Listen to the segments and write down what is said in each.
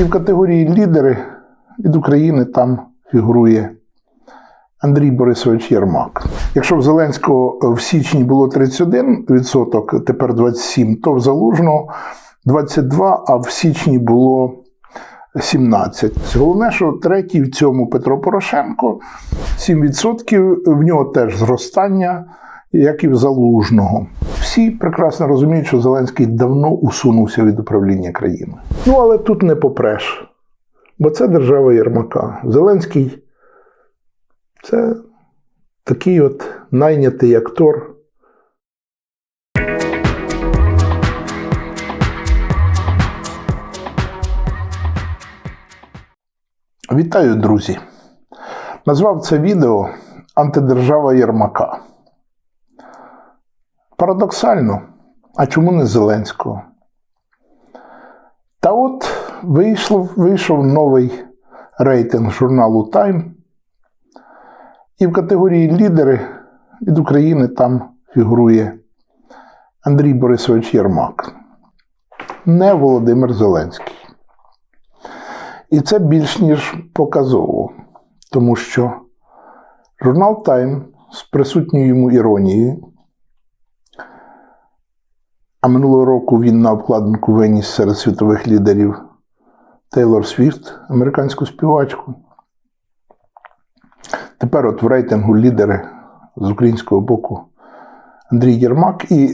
І в категорії лідери від України там фігурує Андрій Борисович Єрмак. Якщо в Зеленського в січні було 31%, тепер 27%, то в Залужного 22%, а в січні було 17%. Головне, що третій в цьому Петро Порошенко 7%, в нього теж зростання, як і в Залужного. Всі прекрасно розуміють, що Зеленський давно усунувся від управління країною. Ну, але тут не попреш. Бо це держава Єрмака. Зеленський це такий от найнятий актор. Вітаю, друзі! Назвав це відео Антидержава Єрмака. Парадоксально, а чому не Зеленського? Та от вийшло, вийшов новий рейтинг журналу Time. І в категорії лідери від України там фігурує Андрій Борисович Єрмак, не Володимир Зеленський. І це більш ніж показово, тому що журнал Time з присутньою йому іронією, а минулого року він на обкладинку виніс серед світових лідерів Тейлор Свіфт, американську співачку. Тепер от в рейтингу лідери з українського боку Андрій Єрмак і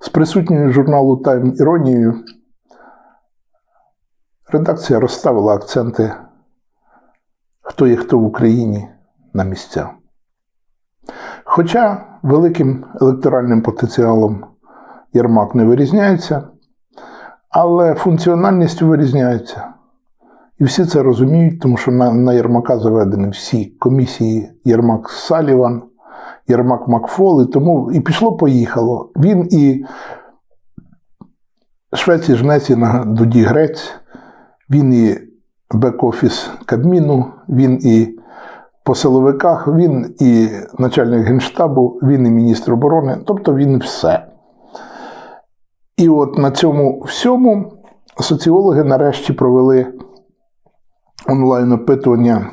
з присутньою журналу Time іронією редакція розставила акценти, хто є хто в Україні на місця. Хоча великим електоральним потенціалом Єрмак не вирізняється, але функціональністю вирізняється. І всі це розуміють, тому що на, на Єрмака заведені всі комісії Єрмак Саліван, Єрмак Макфол, і тому і пішло-поїхало. Він і Швеці жнеці на дуді грець, він і бек-офіс Кабміну, він і по силовиках, він і начальник генштабу, він і міністр оборони, тобто він все. І от на цьому всьому соціологи нарешті провели онлайн опитування.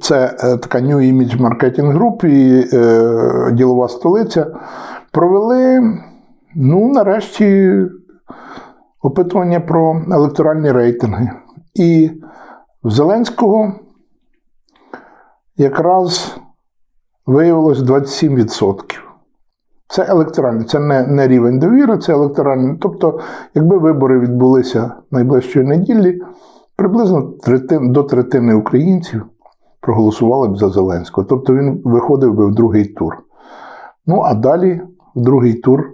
Це е, така New Image Marketing Group і е, ділова столиця. Провели, ну, нарешті, опитування про електоральні рейтинги. І в Зеленського якраз виявилось 27%. Це електоральний, це не, не рівень довіри, це електоральний. Тобто, якби вибори відбулися найближчої неділі, приблизно третин, до третини українців проголосували б за Зеленського. Тобто він виходив би в другий тур. Ну, а далі, в другий тур,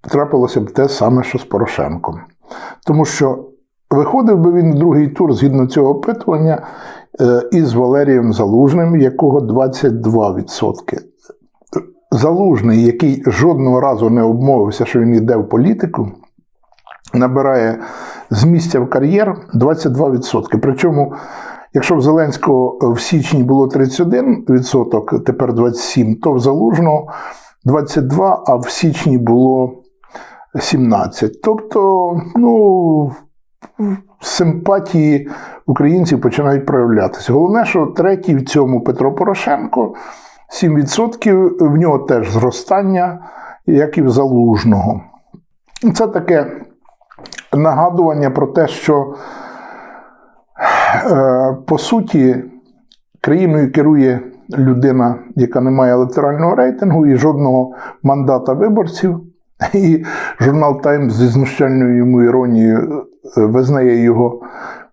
трапилося б те саме, що з Порошенком. Тому що виходив би він в другий тур згідно цього опитування е, із Валерієм Залужним, якого 22%. Залужний, який жодного разу не обмовився, що він йде в політику, набирає з місця в кар'єр 22%. Причому, якщо в Зеленського в січні було 31%, тепер 27%, то в Залужного 22%, а в січні було 17%. Тобто, ну. Симпатії українців починають проявлятися. Головне, що третій в цьому Петро Порошенко 7%, в нього теж зростання, як і в залужного. Це таке нагадування про те, що е, по суті країною керує людина, яка не має електорального рейтингу і жодного мандата виборців. І журнал Таймс зі знущальною йому іронією е, визнає його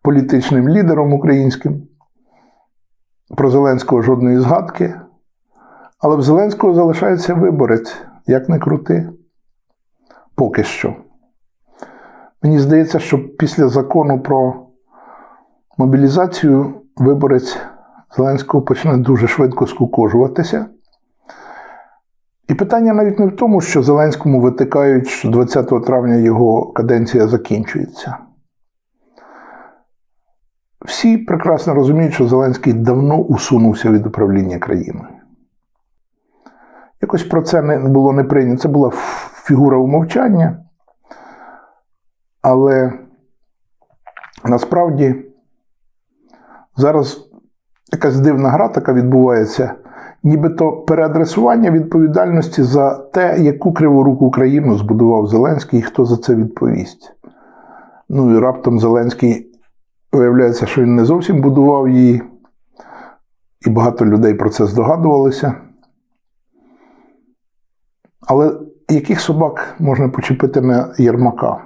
політичним лідером українським. Про Зеленського жодної згадки. Але в Зеленського залишається виборець, як не крути. Поки що. Мені здається, що після закону про мобілізацію виборець Зеленського почне дуже швидко скукожуватися. І питання навіть не в тому, що Зеленському витикають, що 20 травня його каденція закінчується. Всі прекрасно розуміють, що Зеленський давно усунувся від управління країною. Якось про це не було не прийнято. Це була фігура умовчання. Але насправді зараз якась дивна гра така відбувається, нібито переадресування відповідальності за те, яку криворуку Україну збудував Зеленський і хто за це відповість. Ну і раптом Зеленський виявляється, що він не зовсім будував її, і багато людей про це здогадувалися. Але яких собак можна почепити на Єрмака?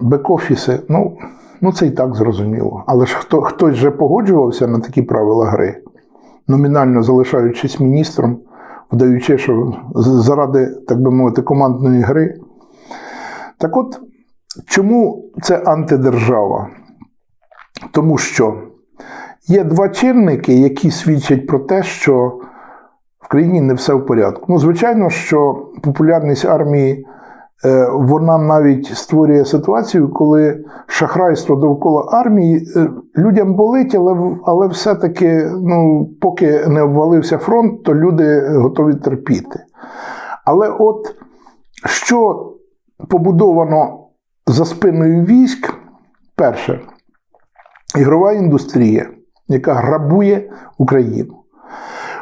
Бек-офіси, ну, ну це і так зрозуміло. Але ж хто, хтось вже погоджувався на такі правила гри, номінально залишаючись міністром, вдаючи, що заради, так би мовити, командної гри. Так от, чому це антидержава? Тому що є два чинники, які свідчать про те, що країні не все в порядку. Ну, звичайно, що популярність армії е, вона навіть створює ситуацію, коли шахрайство довкола армії е, людям болить, але але все-таки, ну, поки не обвалився фронт, то люди готові терпіти. Але от що побудовано за спиною військ, перше, ігрова індустрія, яка грабує Україну.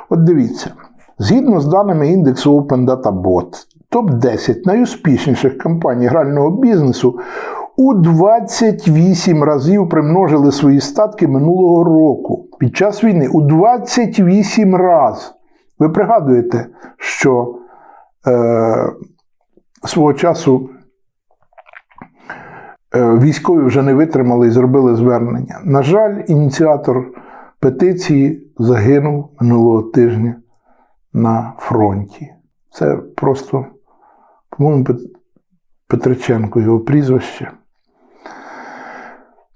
От дивіться, згідно з даними індексу Open Data Bot, топ-10 найуспішніших компаній грального бізнесу у 28 разів примножили свої статки минулого року під час війни. У 28 разів. Ви пригадуєте, що е, свого часу е, військові вже не витримали і зробили звернення. На жаль, ініціатор петиції загинув минулого тижня на фронті. Це просто, по-моєму, Петриченко його прізвище.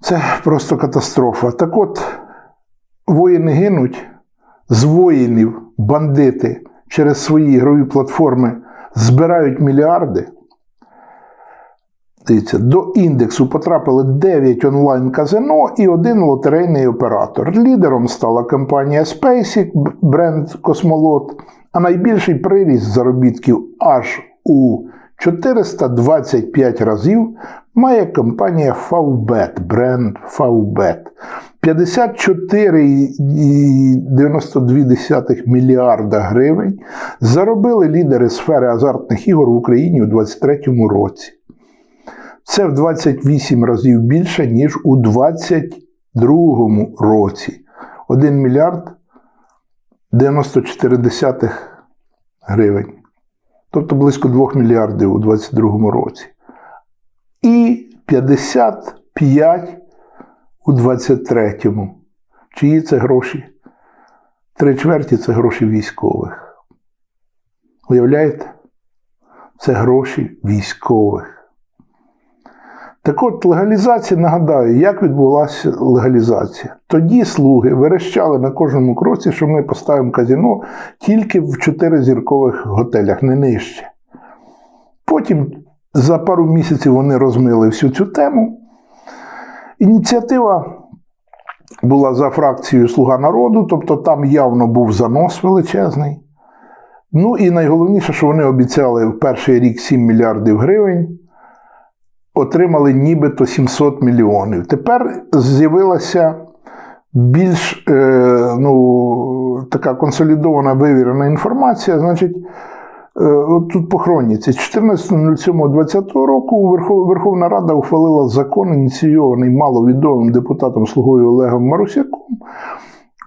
Це просто катастрофа. Так от, воїни гинуть, з воїнів бандити через свої ігрові платформи збирають мільярди. Дивіться, до індексу потрапили 9 онлайн-казино і один лотерейний оператор. Лідером стала компанія SpaceX, бренд Космолот, а найбільший приріст заробітків аж у 425 разів має компанія Favbet, бренд Favbet. 54,92 мільярда гривень заробили лідери сфери азартних ігор в Україні у 2023 році. Це в 28 разів більше, ніж у 2022 році. 1 мільярд 94 гривень. Тобто близько 2 мільярдів у 2022 році. І 55 у 23-му. Чиї це гроші? Три чверті це гроші військових. Уявляєте? Це гроші військових. Так от легалізація, нагадаю, як відбулася легалізація. Тоді слуги верещали на кожному кроці, що ми поставимо казіно тільки в чотиризіркових готелях, не нижче. Потім за пару місяців вони розмили всю цю тему. Ініціатива була за фракцією Слуга народу, тобто там явно був занос величезний. Ну і найголовніше, що вони обіцяли в перший рік 7 мільярдів гривень отримали нібито 700 мільйонів. Тепер з'явилася більш е, ну, така консолідована вивірена інформація. Значить, е, от тут по хроніці, 14.07.2020 року Верховна Рада ухвалила закон, ініційований маловідомим депутатом Слугою Олегом Марусяком.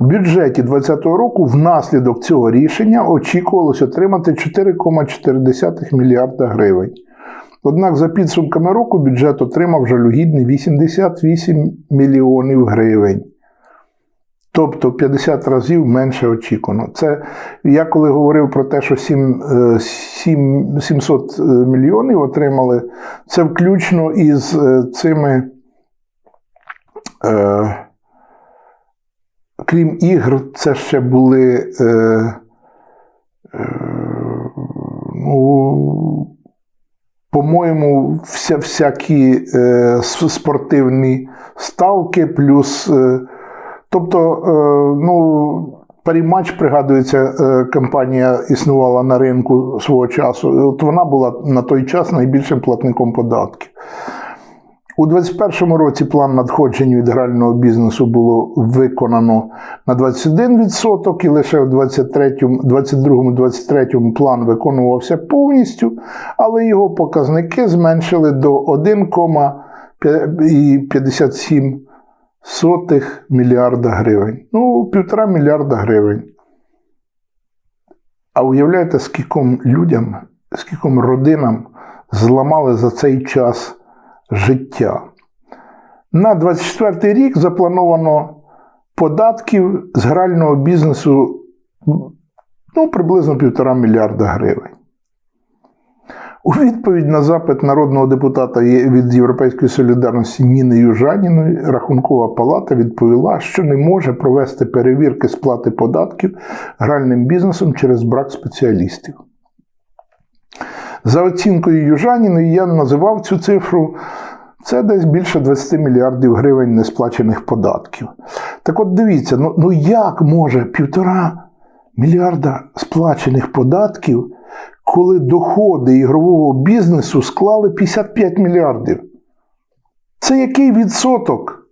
У бюджеті 2020 року внаслідок цього рішення очікувалось отримати 4,4 мільярда гривень. Однак, за підсумками року, бюджет отримав жалюгідний 88 мільйонів гривень. Тобто 50 разів менше очікувано. Це я коли говорив про те, що 7, 7, 700 мільйонів отримали, це включно із е, цими, е, крім ігр, це ще були. Е, е, ну, по-моєму, вся, всякі е, спортивні ставки, плюс. Е, тобто, е, ну, Паріматч, пригадується, е, компанія існувала на ринку свого часу. От вона була на той час найбільшим платником податків. У 2021 році план надходжень від грального бізнесу було виконано на 21%, і лише в 2022-2023 план виконувався повністю, але його показники зменшили до 1,57 мільярда гривень. Ну, півтора мільярда гривень. А уявляєте, скільком людям, скільком родинам зламали за цей час життя. На 24 рік заплановано податків з грального бізнесу ну, приблизно півтора мільярда гривень. У відповідь на запит народного депутата від Європейської солідарності Ніни Южаніної Рахункова палата відповіла, що не може провести перевірки сплати податків гральним бізнесом через брак спеціалістів. За оцінкою Южаніної, я називав цю цифру. Це десь більше 20 мільярдів гривень несплачених податків. Так от дивіться, ну, ну як може півтора мільярда сплачених податків, коли доходи ігрового бізнесу склали 55 мільярдів? Це який відсоток?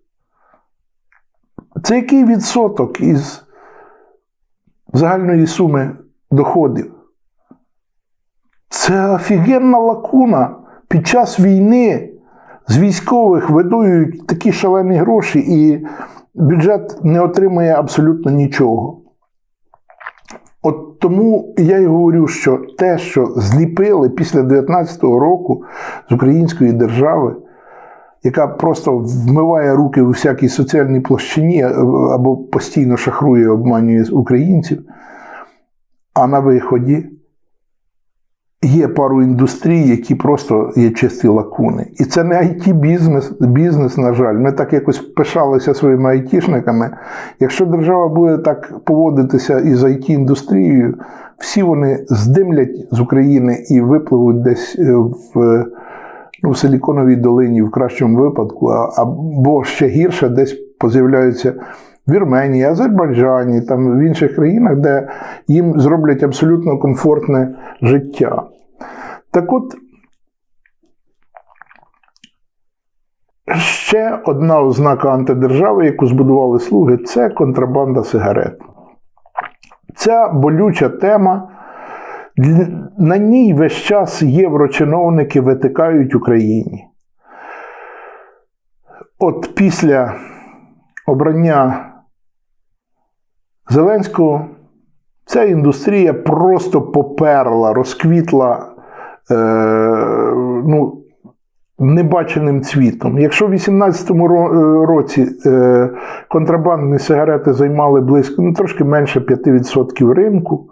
Це який відсоток із загальної суми доходів? Це офігенна лакуна під час війни з військових видують такі шалені гроші, і бюджет не отримує абсолютно нічого. От тому я й говорю, що те, що зліпили після 19-го року з української держави, яка просто вмиває руки у всякій соціальній площині е, або постійно шахрує, обманює українців, а на виході є пару індустрій, які просто є чисті лакуни. І це не it бізнес бізнес, на жаль. Ми так якось пишалися своїми айтішниками. Якщо держава буде так поводитися із it індустрією всі вони здимлять з України і випливуть десь е, в, ну, в Силіконовій долині в кращому випадку, або ще гірше, десь поз'являються в Вірменії, Азербайджані, там в інших країнах, де їм зроблять абсолютно комфортне життя. Так от, ще одна ознака антидержави, яку збудували слуги, це контрабанда сигарет. Ця болюча тема. На ній весь час єврочиновники витикають Україні. От після обрання Зеленського ця індустрія просто поперла, розквітла ну, небаченим цвітом. Якщо в 2018 ро- е, році е, контрабандні сигарети займали близько ну, трошки менше 5% ринку,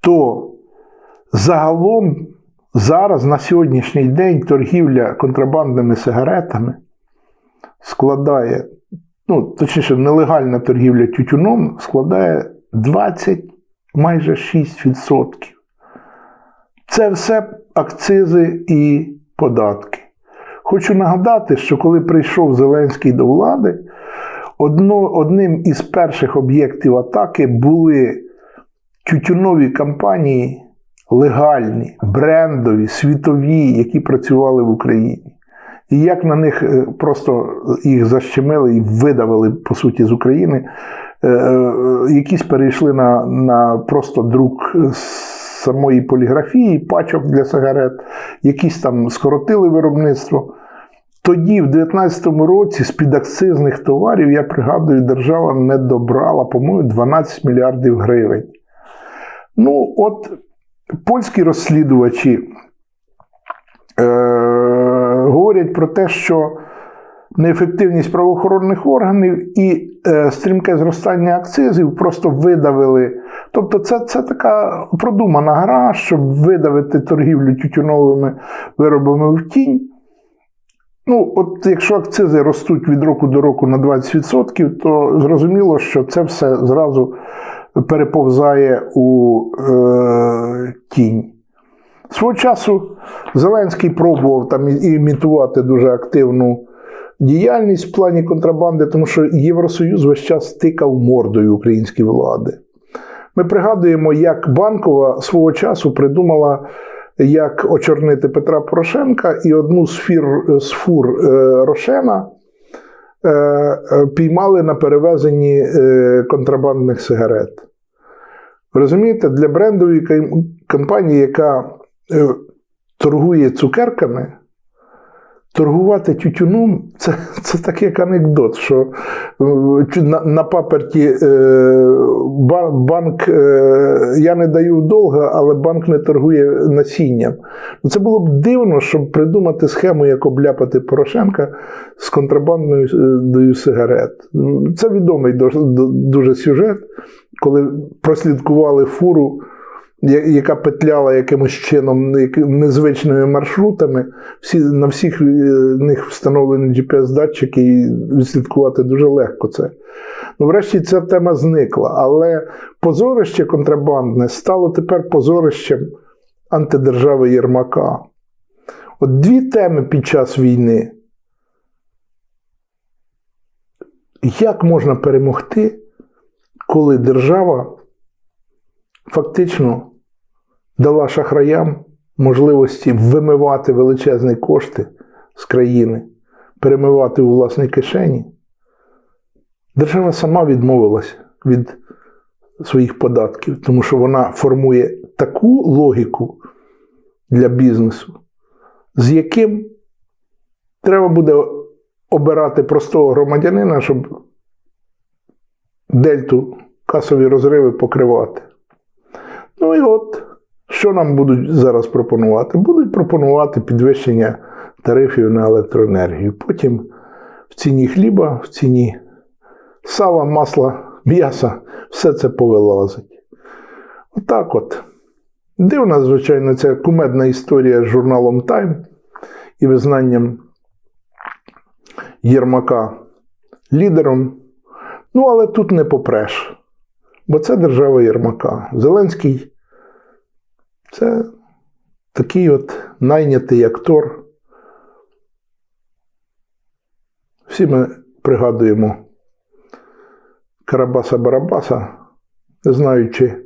то загалом зараз на сьогоднішній день торгівля контрабандними сигаретами складає, ну, точніше, нелегальна торгівля тютюном складає 20 майже 6%. Це все акцизи і податки. Хочу нагадати, що коли прийшов Зеленський до влади, одно, одним із перших об'єктів атаки були тютюнові компанії легальні, брендові, світові, які працювали в Україні. І як на них е, просто їх защемили і видавили, по суті, з України, Е, е, якісь перейшли на, на просто друк з самої поліграфії, пачок для сигарет, якісь там скоротили виробництво. Тоді, в 2019 році, з підакцизних товарів, я пригадую, держава не добрала, по-моєму, 12 мільярдів гривень. Ну, от польські розслідувачі е, говорять про те, що неефективність правоохоронних органів і е, стрімке зростання акцизів просто видавили. Тобто, це, це така продумана гра, щоб видавити торгівлю тютюновими виробами в тінь. Ну, от якщо акцизи ростуть від року до року на 20%, то зрозуміло, що це все зразу переповзає у е, тінь. Свого часу Зеленський пробував там імітувати дуже активну діяльність в плані контрабанди, тому що Євросоюз весь час тикав мордою українській влади. Ми пригадуємо, як Банкова свого часу придумала як очорнити Петра Порошенка, і одну з, фір, з фур е, Рошена е, е, піймали на перевезенні контрабандних сигарет. Розумієте, для брендової компанії, яка торгує цукерками, торгувати тютюном це, це так як анекдот, що е, на, на паперті е, банк, е, я не даю довго, але банк не торгує насінням. Ну, Це було б дивно, щоб придумати схему, як обляпати Порошенка з контрабандною е, сигарет. Це відомий дуже сюжет, коли прослідкували фуру, яка петляла якимось чином незвичними маршрутами. Всі, на всіх е, них встановлені GPS-датчики, і відслідкувати дуже легко це. Ну, врешті ця тема зникла, але позорище контрабандне стало тепер позорищем антидержави Єрмака. От дві теми під час війни. Як можна перемогти, коли держава фактично дала шахраям можливості вимивати величезні кошти з країни, перемивати у власній кишені? Держава сама відмовилась від своїх податків, тому що вона формує таку логіку для бізнесу, з яким треба буде обирати простого громадянина, щоб дельту касові розриви покривати. Ну і от, що нам будуть зараз пропонувати? Будуть пропонувати підвищення тарифів на електроенергію. Потім в ціні хліба, в ціні сала, масла, м'яса, все це повилазить. Отак от. Дивна, звичайно, ця кумедна історія з журналом Time і визнанням Єрмака лідером. Ну, але тут не попреш. Бо це держава Єрмака. Зеленський це такий от найнятий актор. Всі ми пригадуємо Карабаса Барабаса, не знаю, чи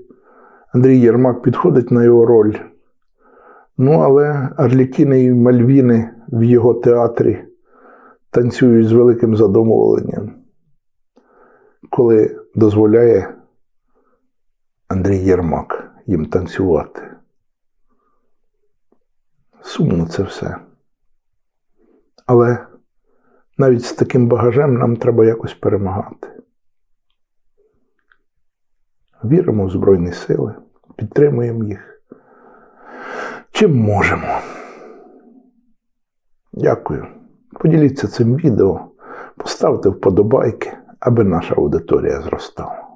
Андрій Єрмак підходить на його роль. Ну, але Арлікіни і Мальвіни в його театрі танцюють з великим задоволенням, коли дозволяє Андрій Єрмак їм танцювати. Сумно це все. Але навіть з таким багажем нам треба якось перемагати. Віримо в Збройні Сили, підтримуємо їх. Чим можемо. Дякую. Поділіться цим відео, поставте вподобайки, аби наша аудиторія зростала.